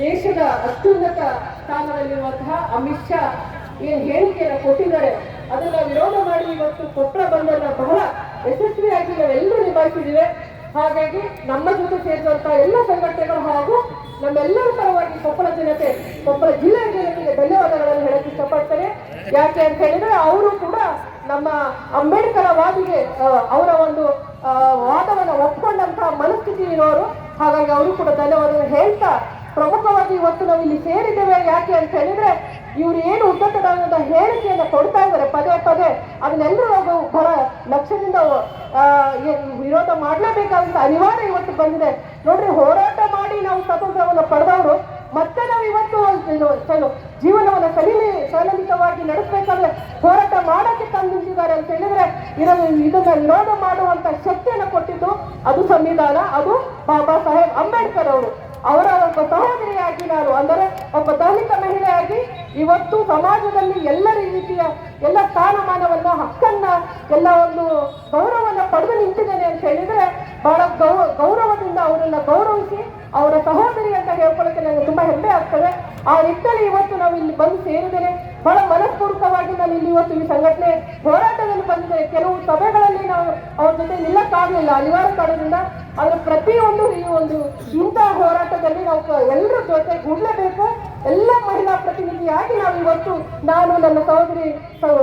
ದೇಶದ ಅತ್ಯುನ್ನತ ಸ್ಥಾನದಲ್ಲಿರುವಂತಹ ಅಮಿತ್ ಶಾ ಏನ್ ಹೇಳಿಕೆಯನ್ನು ಕೊಟ್ಟಿದ್ದಾರೆ, ಅದನ್ನ ವಿರೋಧ ಮಾಡಿ ಇವತ್ತು ಕೊಪ್ಪಳ ಬಂದನ್ನ ಬಹಳ ಯಶಸ್ವಿಯಾಗಿ ನಾವೆಲ್ಲರೂ ನಿಭಾಯಿಸಿದ್ದೇವೆ. ಹಾಗಾಗಿ ನಮ್ಮ ಜೊತೆ ಸೇರಿದಂತಹ ಎಲ್ಲ ಸಂಘಟನೆಗಳು ಹಾಗೂ ನಮ್ಮೆಲ್ಲರ ಪರವಾಗಿ ಕೊಪ್ಪಳ ಜನತೆ, ಕೊಪ್ಪಳ ಜಿಲ್ಲೆಯ ಜನತೆಗೆ ಧನ್ಯವಾದಗಳನ್ನು ಹೇಳಕ್ಕೆ ಇಷ್ಟಪಡ್ತಾರೆ ಯಾಕೆ ಅಂತ ಹೇಳಿದ್ರೆ ಅವರು ಕೂಡ ನಮ್ಮ ಅಂಬೇಡ್ಕರ್ ವಾದಿಗೆ ಅವರ ಒಂದು ವಾದವನ್ನು ಒಪ್ಕೊಂಡಂತಹ ಮನಸ್ಥಿತಿ ಇರೋರು ಹಾಗಾಗಿ ಅವರು ಕೂಡ ಧನ್ಯವಾದ ಹೇಳ್ತಾ ಪ್ರಮುಖವಾಗಿ ಇವತ್ತು ನಾವು ಇಲ್ಲಿ ಸೇರಿದ್ದೇವೆ. ಯಾಕೆ ಅಂತ ಹೇಳಿದ್ರೆ, ಇವ್ರು ಏನು ಉದ್ದಟದ ಹೇಳಿಕೆಯನ್ನು ಕೊಡ್ತಾ ಇದ್ದಾರೆ ಪದೇ ಪದೇ. ಅದನ್ನೆಲ್ಲರೂ ನಾವು ಬರ ಲಕ್ಷ್ಯದಿಂದ ವಿರೋಧ ಮಾಡಲೇಬೇಕಾದಂತ ಅನಿವಾರ್ಯ ಇವತ್ತು ಬಂದಿದೆ. ನೋಡ್ರಿ, ಹೋರಾಟ ಮಾಡಿ ನಾವು ಸ್ವಾತಂತ್ರ್ಯವನ್ನು ಪಡೆದವರು, ಮತ್ತೆ ನಾವು ಇವತ್ತು ಜೀವನವನ್ನು ಸಲೀಲಿ ಸಲಲಿತವಾಗಿ ನಡೆಸಬೇಕಾದ್ರೆ ಹೋರಾಟ ಮಾಡೋಕ್ಕೆ ತಂದು ಅಂತ ಹೇಳಿದ್ರೆ, ಇದನ್ನು, ಇದನ್ನ ವಿರೋಧ ಮಾಡುವಂತ ಶಕ್ತಿಯನ್ನು ಕೊಟ್ಟಿದ್ದು ಅದು ಸಂವಿಧಾನ, ಅದು ಬಾಬಾ ಸಾಹೇಬ್ ಅಂಬೇಡ್ಕರ್ ಅವರು. ಅವರ ಒಬ್ಬ ಸಹೋದರಿಯಾಗಿ ನಾನು, ಅಂದರೆ ಒಬ್ಬ ದಲಿತ ಮಹಿಳೆಯಾಗಿ ಇವತ್ತು ಸಮಾಜದಲ್ಲಿ ಎಲ್ಲ ರೀತಿಯ ಎಲ್ಲ ಸ್ಥಾನಮಾನವನ್ನ, ಹಕ್ಕನ್ನ, ಎಲ್ಲ ಒಂದು ಗೌರವವನ್ನು ಪಡೆದು ನಿಂತಿದ್ದೇನೆ ಅಂತ ಹೇಳಿದ್ರೆ ಬಹಳ ಗೌರವದಿಂದ ಅವರನ್ನ ಗೌರವಿಸಿ, ಅವರ ಸಹೋದರಿ ಅಂತ ಹೇಳ್ಕೊಳ್ಳೋಕೆ ನನಗೆ ತುಂಬಾ ಹೆಮ್ಮೆ ಆಗ್ತದೆ. ಆ ನಿಟ್ಟಿನಲ್ಲಿ ಇವತ್ತು ನಾವು ಇಲ್ಲಿ ಬಂದು ಸೇರಿದರೆ ಬಹಳ ಮನಸ್ಪೂರ್ವಕವಾಗಿ ನಾನು ಇಲ್ಲಿ ಇವತ್ತು ಈ ಸಂಘಟನೆ ಹೋರಾಟದಲ್ಲಿ ಬಂದಿದೆ. ಕೆಲವು ಸಭೆಗಳಲ್ಲಿ ನಾವು ಅವ್ರ ಜೊತೆ ನಿಲ್ಲಕ್ಕಾಗಲಿಲ್ಲ. ಅನಿವಾರ್ಯ ಕಾರಣದಿಂದ ಅದರ ಪ್ರತಿಯೊಂದು ಈ ಒಂದು ಇಂತಹ ಹೋರಾಟದಲ್ಲಿ ನಾವು ಎಲ್ಲರ ಜೊತೆ ಗುಡ್ಲೇಬೇಕು ಎಲ್ಲ ಮಹಿಳಾ ಪ್ರತಿನಿಧಿಯಾಗಿ ನಾವು ಇವತ್ತು ನಾನು ನನ್ನ ಸಹೋದರಿ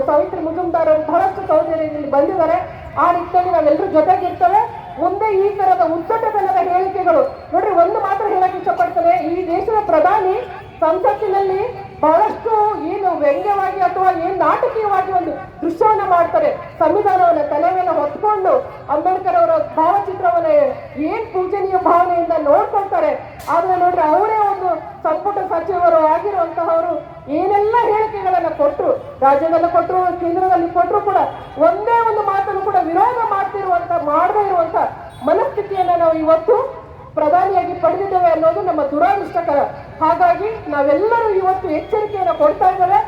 ಸಾವಿತ್ರಿ ಮುಜುಮ್ದಾರ್ ಅವರು ಬಹಳಷ್ಟು ಸಹೋದರಿ ಇಲ್ಲಿ ಬಂದಿದ್ದಾರೆ. ಆ ನಿಟ್ಟಿನಲ್ಲಿ ನಾವೆಲ್ಲರೂ ಜೊತೆಗಿರ್ತೇವೆ. ಮುಂದೆ ಈ ತರದ ಉದ್ದಟತನದ ಹೇಳಿಕೆಗಳು. ನೋಡ್ರಿ, ಒಂದು ಮಾತ್ರ ಹೇಳಕ್ ಇಷ್ಟಪಡ್ತಾರೆ ಈ ದೇಶದ ಪ್ರಧಾನಿ ಸಂಸತ್ತಿನಲ್ಲಿ ಬಹಳಷ್ಟು ಏನು ವ್ಯಂಗ್ಯವಾಗಿ ಅಥವಾ ಏನು ನಾಟಕೀಯವಾಗಿ ಒಂದು ದೃಶ್ಯವನ್ನ ಮಾಡ್ತಾರೆ. ಸಂವಿಧಾನವನ್ನ ತಲೆ ಮೇಲೆ ಹೊತ್ಕೊಂಡು ಅಂಬೇಡ್ಕರ್ ಅವರ ಭಾವಚಿತ್ರವನ್ನ ಏನ್ ಪೂಜನೀಯ ಭಾವನೆಯಿಂದ ನೋಡ್ಕೊಳ್ತಾರೆ. ಆದ್ರೆ ನೋಡ್ರಿ, ಅವರೇ ಒಂದು ಸಂಪುಟ ಸಚಿವರು ಆಗಿರುವಂತಹವರು ಏನೆಲ್ಲ ಹೇಳಿಕೆಗಳನ್ನ ಕೊಟ್ಟರು ರಾಜ್ಯದಲ್ಲಿ ಕೊಟ್ಟರು ಕೇಂದ್ರದಲ್ಲಿ ಕೊಟ್ಟರು ಕೂಡ ಒಂದೇ ಒಂದು ಮಾತನ್ನು ಕೂಡ ವಿರೋಧ ಮಾಡ್ತಿರುವಂತ ಮಾಡದೇ ಇರುವಂತ ಮನಸ್ಥಿತಿಯನ್ನ ನಾವು ಇವತ್ತು ಪ್ರಧಾನಿಯಾಗಿ ಪಡೆದಿದ್ದೇವೆ ಅನ್ನೋದು ನಮ್ಮ ದುರಾದೃಷ್ಟಕರ ಹಾಗಾಗಿ ನಾವೆಲ್ಲರೂ ಇವತ್ತು ಎಚ್ಚರಿಕೆಯನ್ನು ಕೊಡ್ತಾ ಇದ್ದೇವೆ.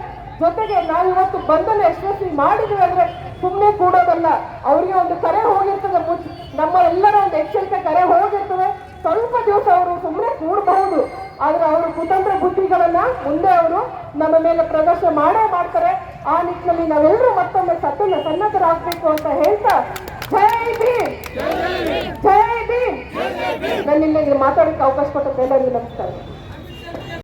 ಜೊತೆಗೆ ನಾವು ಇವತ್ತು ಬಂದನ್ನು ಯಶಸ್ವಿ ಮಾಡಿದ್ವಿ ಅಂದ್ರೆ ಸುಮ್ಮನೆ ಕೂಡೋದಲ್ಲ. ಅವರಿಗೆ ಒಂದು ಕರೆ ಹೋಗಿರ್ತದೆ ನಮ್ಮ ಎಲ್ಲರ ಒಂದು ಎಚ್ಚರಿಕೆ ಕರೆ ಹೋಗಿರ್ತದೆ. ಸ್ವಲ್ಪ ದಿವಸ ಅವರು ಸುಮ್ಮನೆ ಕೂಡಬಹುದು. ಆದ್ರೆ ಅವರು ಕುತಂತ್ರ ಬುದ್ಧಿಗಳನ್ನ ಮುಂದೆ ಅವರು ನಮ್ಮ ಮೇಲೆ ಪ್ರದರ್ಶನ ಮಾಡೇ ಮಾಡ್ತಾರೆ. ಆ ನಿಟ್ಟಿನಲ್ಲಿ ನಾವೆಲ್ಲರೂ ಮತ್ತೊಮ್ಮೆ ಸತ್ತನ್ನ ಸನ್ನದ್ಧರಾಗಬೇಕು ಅಂತ ಹೇಳ್ತಾ ನನ್ನಿಂದ ಇಲ್ಲಿ ಮಾತಾಡೋಕ್ಕೆ ಅವಕಾಶ ಕೊಟ್ಟ ಎಲ್ಲರಿಗೂ ನಮಸ್ಕಾರ